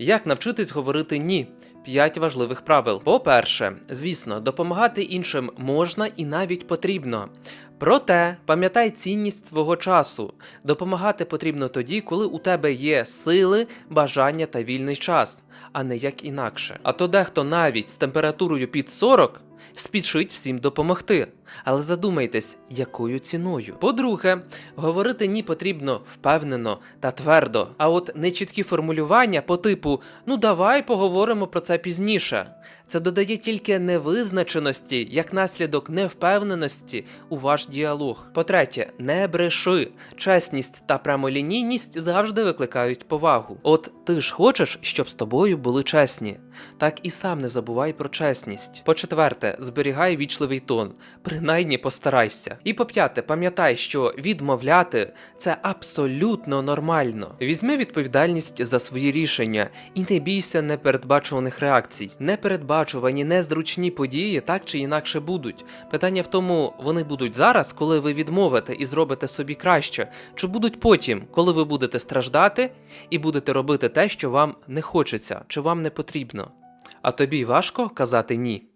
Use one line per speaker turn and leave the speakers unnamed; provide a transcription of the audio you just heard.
Як навчитись говорити ні? П'ять важливих правил. По-перше, звісно, допомагати іншим можна і навіть потрібно. Проте пам'ятай цінність свого часу. Допомагати потрібно тоді, коли у тебе є сили, бажання та вільний час, а не як інакше. А то дехто навіть з температурою під 40 спішить всім допомогти. Але задумайтесь, якою ціною. По-друге, говорити ні потрібно впевнено та твердо. А от нечіткі формулювання по типу ну давай поговоримо про це пізніше. Це додає тільки невизначеності як наслідок невпевненості у ваш діалог. По-третє, не бреши. Чесність та прямолінійність завжди викликають повагу. От ти ж хочеш, щоб з тобою були чесні. Так і сам не забувай про чесність. По-четверте, зберігай вічливий тон. Принаймні постарайся. І по п'яте, пам'ятай, що відмовляти це абсолютно нормально. Візьми відповідальність за свої рішення і не бійся непередбачуваних реакцій. Непередбачувані, незручні події так чи інакше будуть. Питання в тому, вони будуть зараз, коли ви відмовите і зробите собі краще, чи будуть потім, коли ви будете страждати і будете робити те, що вам не хочеться, чи вам не потрібно. А тобі важко казати ні.